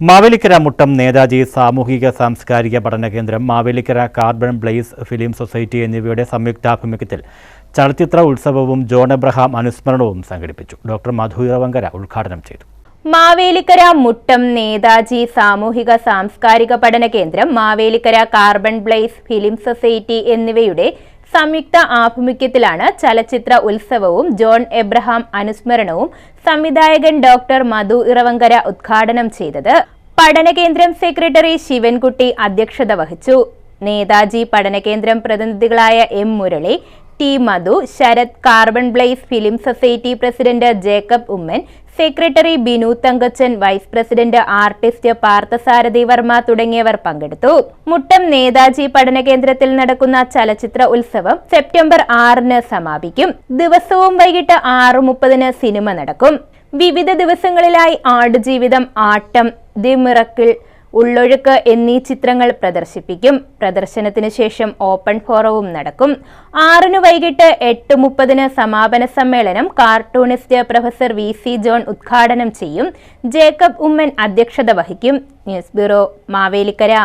മാവേലിക്കര മുട്ടം നേതാജി സാമൂഹിക സാംസ്കാരിക പഠന കേന്ദ്രം Mavelikara carbon blaze film society എന്നിവയുടെ സംയുക്താഭിമുഖ്യത്തിൽ ചലച്ചിത്ര ഉത്സവവും ജോൺ എബ്രഹാം അനുസ്മരണവും സംഘടിപ്പിച്ചു. ഡോക്ടർ മധു ഇറവങ്കര ഉദ്ഘാടനം ചെയ്തു. മാവേലിക്കര മുട്ടം നേതാജി സാമൂഹിക സാംസ്കാരിക പഠന കേന്ദ്രം Mavelikara carbon blaze film society എന്നിവയുടെ സംയുക്ത ആഭിമുഖ്യത്തിലാണ് ചലച്ചിത്ര ഉത്സവവും ജോൺ എബ്രഹാം അനുസ്മരണവും സംവിധായകൻ ഡോക്ടർ മധു ഇറവങ്കര ഉദ്ഘാടനം ചെയ്തത്. പഠനകേന്ദ്രം സെക്രട്ടറി ശിവൻകുട്ടി അധ്യക്ഷത വഹിച്ചു. നേതാജി പഠനകേന്ദ്രം പ്രതിനിധികളായ M Murali T Madhu Sarath carbon blaze film society president Jacob Oommen secretary Binu Thankachan vice president artist Parthasarathy Varma തുടങ്ങിയവർ പങ്കെടുത്തു. മുട്ടം നേതാജി പഠന കേന്ദ്രത്തിൽ നടക്കുന്ന ചലച്ചിത്ര ഉത്സവം സെപ്റ്റംബർ ആറിന് സമാപിക്കും. ദിവസവും വൈകിട്ട് ആറ് മുപ്പതിന് സിനിമ നടക്കും. വിവിധ ദിവസങ്ങളിലായി ആടുജീവിതം ആട്ടം ദി മിറക്കിൾ ഉള്ളൊഴുക്ക് എന്നീ ചിത്രങ്ങൾ പ്രദർശിപ്പിക്കും. പ്രദർശനത്തിന് ശേഷം ഓപ്പൺ ഫോറവും നടക്കും. ആറിന് വൈകിട്ട് എട്ട് മുപ്പതിന് സമാപന സമ്മേളനം cartoonist professor V C John ഉദ്ഘാടനം ചെയ്യും. ജേക്കബ് ഉമ്മൻ അധ്യക്ഷത വഹിക്കും. News bureau Mavelikara.